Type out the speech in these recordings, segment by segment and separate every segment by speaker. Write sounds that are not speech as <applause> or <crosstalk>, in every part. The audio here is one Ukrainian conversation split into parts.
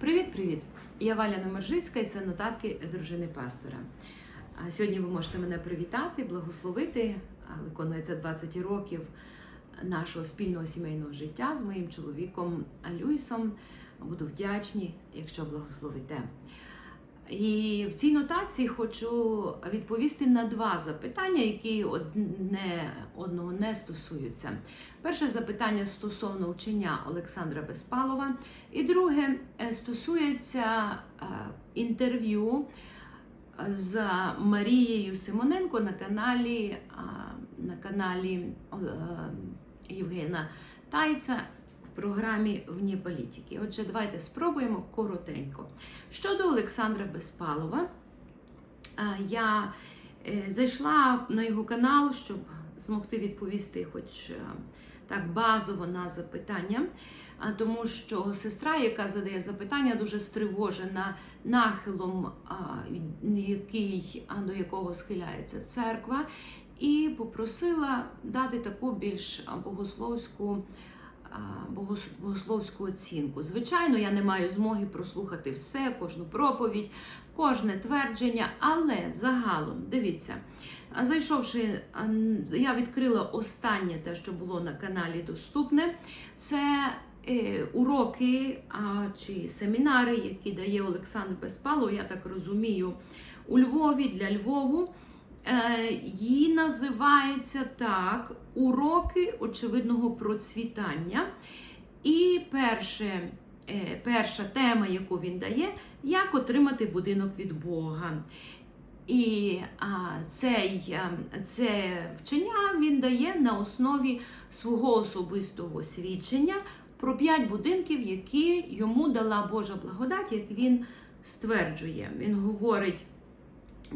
Speaker 1: Привіт-привіт! Я Валя Номержицька і це нотатки дружини пастора. Сьогодні ви можете мене привітати, благословити. Виконується 20 років нашого спільного сімейного життя з моїм чоловіком Люїсом. Буду вдячні, якщо благословите. І в цій нотації хочу відповісти на два запитання, які одне одного не стосуються. Перше запитання стосовно вчення Олександра Безпалова, і друге е, стосується е, інтерв'ю з Марією Симоненко на каналі, на каналі е, Євгена Тайця програмі Вні політики. Отже, давайте спробуємо коротенько. Щодо Олександра Безпалова, я е, зайшла на його канал, щоб змогти відповісти, хоч е, так базово на запитання. Тому що сестра, яка задає запитання, дуже стривожена нахилом, який, до якого схиляється церква, і попросила дати таку більш богословську. Богословську оцінку. Звичайно, я не маю змоги прослухати все, кожну проповідь, кожне твердження, але загалом, дивіться, зайшовши, я відкрила останнє те, що було на каналі доступне. Це е, уроки чи семінари, які дає Олександр Безпалов, я так розумію, у Львові для Львову. Е, Її називається так: уроки очевидного процвітання. І перше, е, перша тема, яку він дає, як отримати будинок від Бога. І а, цей, а, це вчення він дає на основі свого особистого свідчення про п'ять будинків, які йому дала Божа благодать, як він стверджує. Він говорить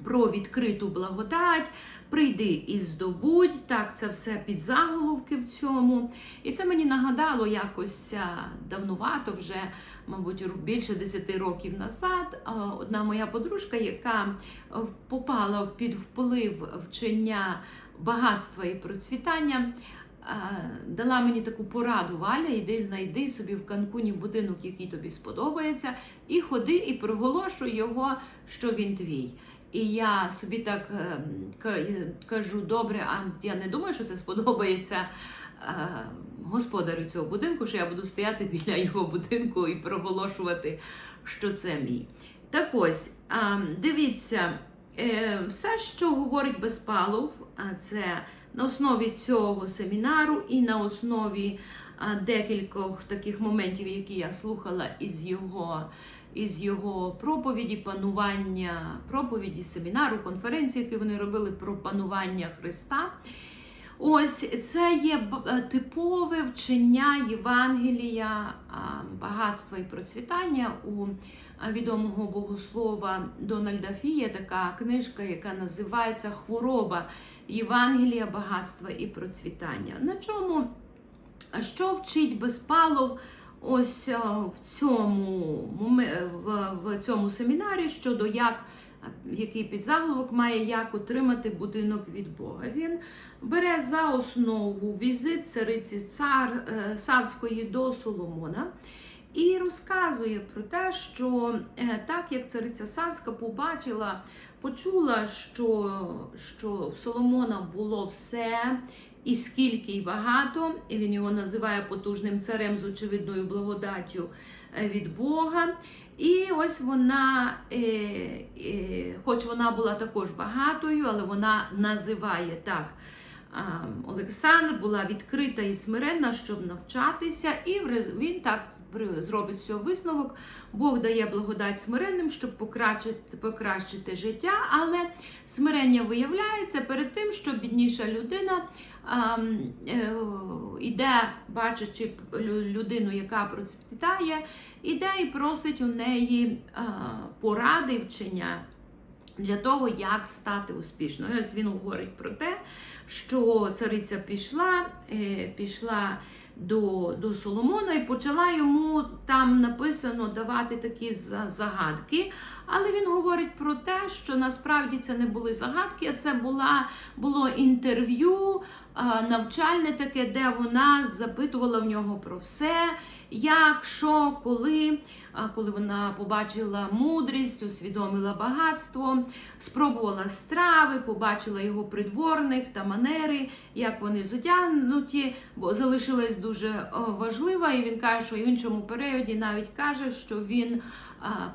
Speaker 1: про відкриту благодать, прийди і здобудь. Так, це все під заголовки в цьому. І це мені нагадало якось давнувато, вже, мабуть, більше 10 років назад. Одна моя подружка, яка попала під вплив вчення багатства і процвітання. Дала мені таку пораду Валя, іди знайди собі в Канкуні будинок, який тобі сподобається, і ходи і проголошуй його, що він твій. І я собі так ем, кажу, добре, а я не думаю, що це сподобається е, господарю цього будинку, що я буду стояти біля його будинку і проголошувати, що це мій. Так ось, дивіться, е, все, що говорить Безпалов, це на основі цього семінару і на основі декількох таких моментів, які я слухала із його із його проповіді, панування, проповіді, семінару, конференції, які вони робили про панування Христа. Ось це є е, типове вчення Євангелія, багатства і процвітання у відомого богослова Дональда Фія. Така книжка, яка називається Хвороба Євангелія, багатства і процвітання. На чому що вчить Безпалов ось е, в цьому, в, цьому семінарі щодо як, який підзаголовок має як отримати будинок від Бога. Він бере за основу візит цариці цар е, Савської до Соломона. І розказує про те, що е, так як цариця Савська побачила, почула, що, що в Соломона було все, і скільки і багато, і він його називає потужним царем з очевидною благодаттю е, від Бога. І ось вона, е, е, хоч вона була також багатою, але вона називає так. Олександр була відкрита і смиренна, щоб навчатися, і він так зробить з цього висновок. Бог дає благодать смиренним, щоб покращити, покращити життя, але смирення виявляється перед тим, що бідніша людина м, е, бачачи людину, яка процвітає, іде і просить у неї поради вчення. Для того, як стати успішною. Ось він говорить про те, що цариця пішла, е, пішла до, до Соломона і почала йому там написано давати такі за- загадки. Але він говорить про те, що насправді це не були загадки, а це була, було інтерв'ю навчальне таке, де вона запитувала в нього про все, як, що, коли, коли вона побачила мудрість, усвідомила багатство, спробувала страви, побачила його придворних та манери, як вони зодягнуті, бо залишилась дуже важлива, і він каже, що в іншому періоді навіть каже, що він.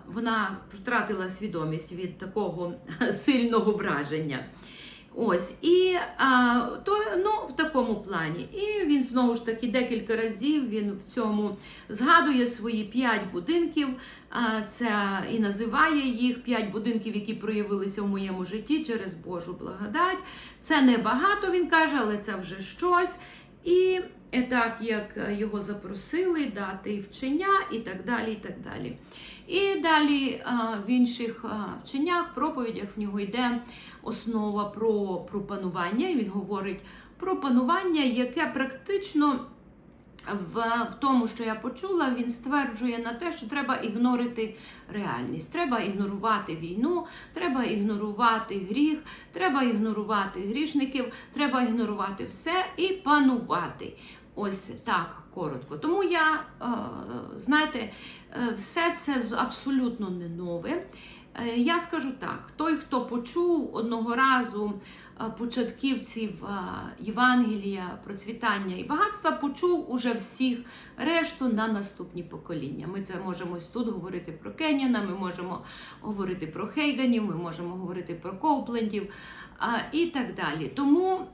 Speaker 1: Вона втратила свідомість від такого <laughs> сильного враження. Ось, і а, то, ну, в такому плані. І він знову ж таки декілька разів він в цьому згадує свої п'ять будинків. А, це і називає їх п'ять будинків, які проявилися в моєму житті через Божу благодать. Це не багато, він каже, але це вже щось. І так як його запросили дати вчення, і так далі. І так далі. І далі в інших вченнях, проповідях в нього йде основа про, про панування, і він говорить про панування, яке практично в, в тому, що я почула, він стверджує на те, що треба ігнорити реальність, треба ігнорувати війну, треба ігнорувати гріх, треба ігнорувати грішників, треба ігнорувати все і панувати. Ось так коротко. Тому я, е, знаєте, е, все це абсолютно не нове. Е, Я скажу так: той, хто почув одного разу початківців Євангелія, процвітання і багатства, почув уже всіх решту на наступні покоління. Ми це можемо тут говорити про Кеняна, ми можемо говорити про Хейганів, ми можемо говорити про Коуплендів і так далі. Тому.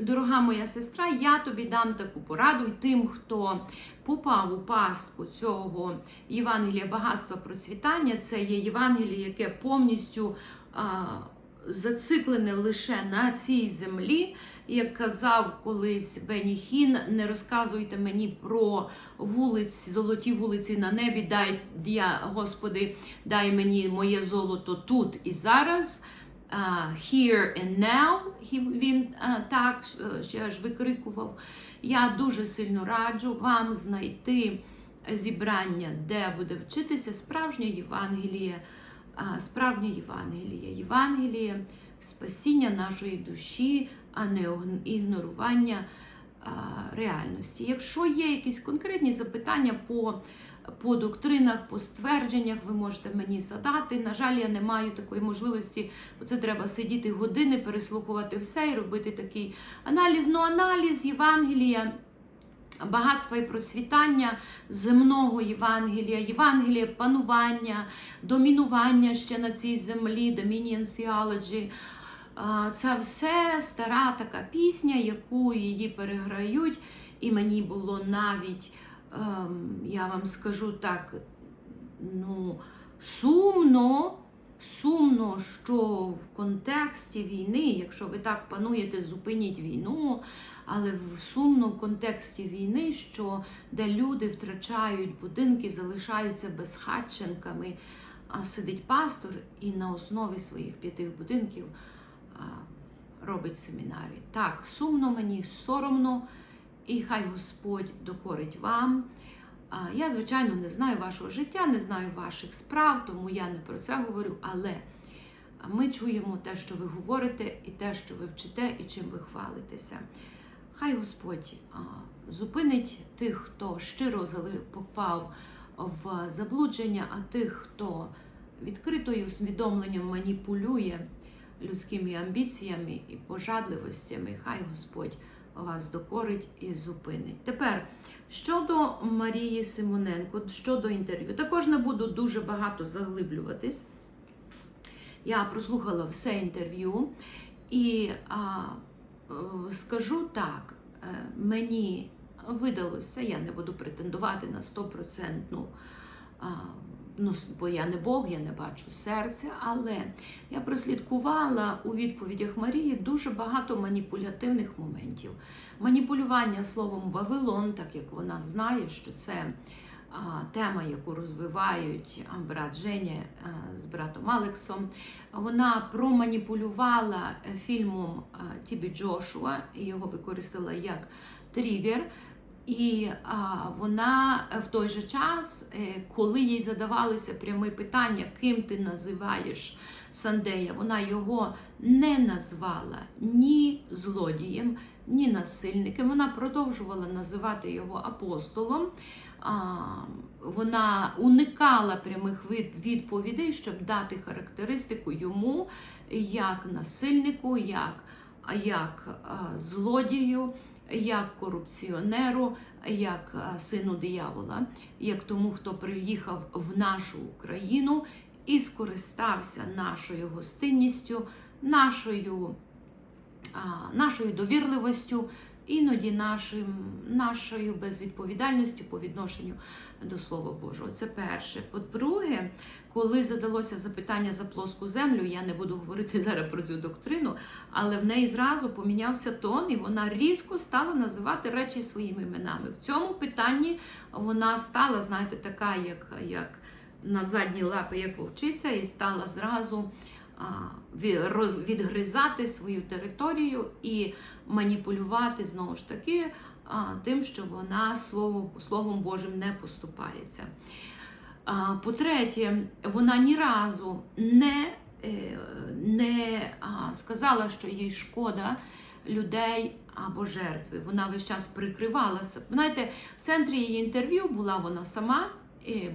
Speaker 1: Дорога моя сестра, я тобі дам таку пораду і тим, хто попав у пастку цього Євангелія багатства процвітання. Це є Євангеліє, яке повністю а, зациклене лише на цій землі. Як казав колись Бені Хін, не розказуйте мені про вулиці, золоті вулиці на небі. Дай я, Господи, дай мені моє золото тут і зараз. Here and now, він так е, ще ж викрикував. Я дуже сильно раджу вам знайти зібрання, де буде вчитися справжнє Євангеліє, а, справжнє Євангеліє, Євангеліє спасіння нашої душі, а не ігнорування реальності. Якщо є якісь конкретні запитання по, по доктринах, по ствердженнях, ви можете мені задати. На жаль, я не маю такої можливості, бо це треба сидіти години, переслухувати все і робити такий аналіз. Ну, аналіз Євангелія. Багатства і процвітання земного Євангелія, Євангелія панування, домінування ще на цій землі, Dominion Theology. Це все стара така пісня, яку її переграють, і мені було навіть, я вам скажу так, ну, сумно, сумно, що в контексті війни, якщо ви так пануєте, зупиніть війну, але сумно в контексті війни, що де люди втрачають будинки, залишаються безхатченками, а сидить пастор і на основі своїх п'яти будинків робить семінарі. Так, сумно мені, соромно, і хай Господь докорить вам. Я, звичайно, не знаю вашого життя, не знаю ваших справ, тому я не про це говорю, але ми чуємо те, що ви говорите, і те, що ви вчите, і чим ви хвалитеся. Хай Господь зупинить тих, хто щиро попав в заблудження, а тих, хто відкрито і усвідомленням маніпулює людськими амбіціями і пожадливостями, хай Господь вас докорить і зупинить. Тепер щодо Марії Симоненко, щодо інтерв'ю, також не буду дуже багато заглиблюватись. Я прослухала все інтерв'ю і а, е, скажу так, е, мені видалося, я не буду претендувати на 100%, а, ну, бо я не Бог, я не бачу серця, але я прослідкувала у відповідях Марії дуже багато маніпулятивних моментів. Маніпулювання словом Вавилон, так як вона знає, що це тема, яку розвивають брат Женя з братом Алексом. Вона проманіпулювала е, фільмом Тібі Джошуа і його використала як тригер. І а, вона в той же час, е, коли їй задавалися прямі питання, ким ти називаєш Сандея, вона його не назвала ні злодієм, ні насильником. Вона продовжувала називати його апостолом. А, Вона уникала прямих від- відповідей, щоб дати характеристику йому як насильнику, як, як злодію, як корупціонеру, як сину диявола, як тому, хто приїхав в нашу Україну і скористався нашою гостинністю, нашою, нашою довірливостю, іноді нашим, нашою безвідповідальністю по відношенню до Слова Божого. Це перше. По-друге, коли задалося запитання за плоску землю, я не буду говорити <laughs> зараз про цю доктрину, але в неї зразу помінявся тон, і вона різко стала називати речі своїми іменами. В цьому питанні вона стала, знаєте, така, як, як на задні лапи, як вовчиця, і стала зразу відгризати свою територію і маніпулювати знову ж таки тим, що вона слово, Словом Божим не поступається. По-третє, вона ні разу не, е, не сказала, що їй шкода людей або жертви. Вона весь час прикривалася. Знаєте, в центрі її інтерв'ю була вона сама,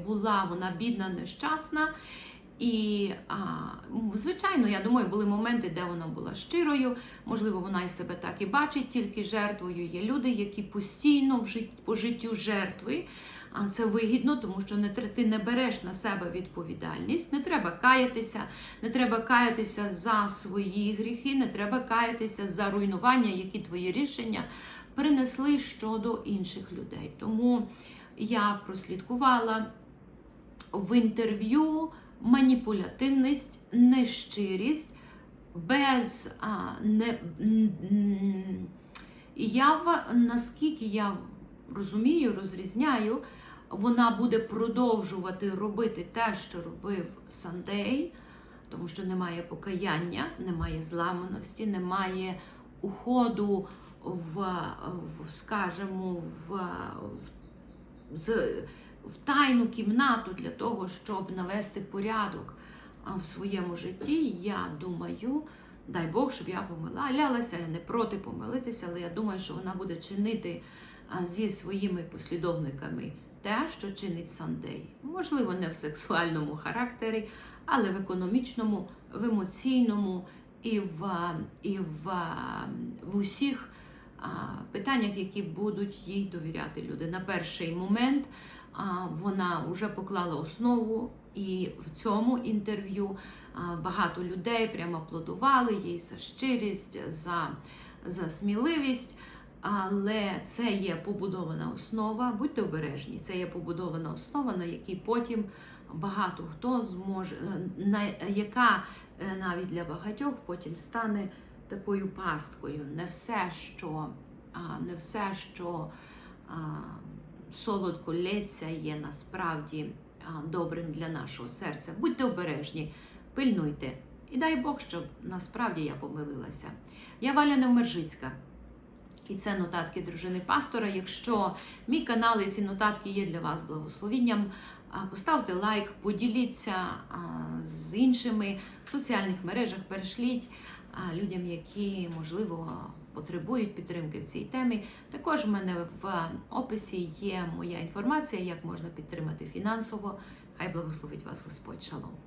Speaker 1: була вона бідна, нещасна. І, а, звичайно, я думаю, були моменти, де вона була щирою. Можливо, вона і себе так і бачить, тільки жертвою. Є люди, які постійно в жит... по життю жертви. А це вигідно, тому що не ти не береш на себе відповідальність. Не треба каятися, не треба каятися за свої гріхи, не треба каятися за руйнування, які твої рішення принесли щодо інших людей. Тому я прослідкувала в інтерв'ю маніпулятивність, нещирість, без а, не. я наскільки я розумію, розрізняю, вона буде продовжувати робити те, що робив Сандей, тому що немає покаяння, немає зламаності, немає уходу в, в скажімо, в, в, з, в тайну кімнату для того, щоб навести порядок в своєму житті. Я думаю, дай Бог, щоб я помилялася, я не проти помилитися, але я думаю, що вона буде чинити зі своїми послідовниками те, що чинить Сандей. Можливо, не в сексуальному характері, але в економічному, в емоційному і в, і в, в усіх питаннях, які будуть їй довіряти люди. На перший момент вона вже поклала основу, і в цьому інтерв'ю багато людей прямо аплодували їй за щирість, за, за сміливість. Але це є побудована основа, будьте обережні, це є побудована основа, на якій потім багато хто зможе, на яка е, навіть для багатьох потім стане такою пасткою. Не все, що, не все, що солодко лється, є насправді добрим для нашого серця. Будьте обережні, пильнуйте. І дай Бог, щоб насправді я помилилася. Я Валя Невмержицька. І це нотатки дружини пастора. Якщо мій канал і ці нотатки є для вас благословінням, поставте лайк, поділіться з іншими в соціальних мережах, перешліть людям, які можливо потребують підтримки в цій темі. Також в мене в описі є моя інформація, як можна підтримати фінансово. Хай благословить вас Господь. Шалом.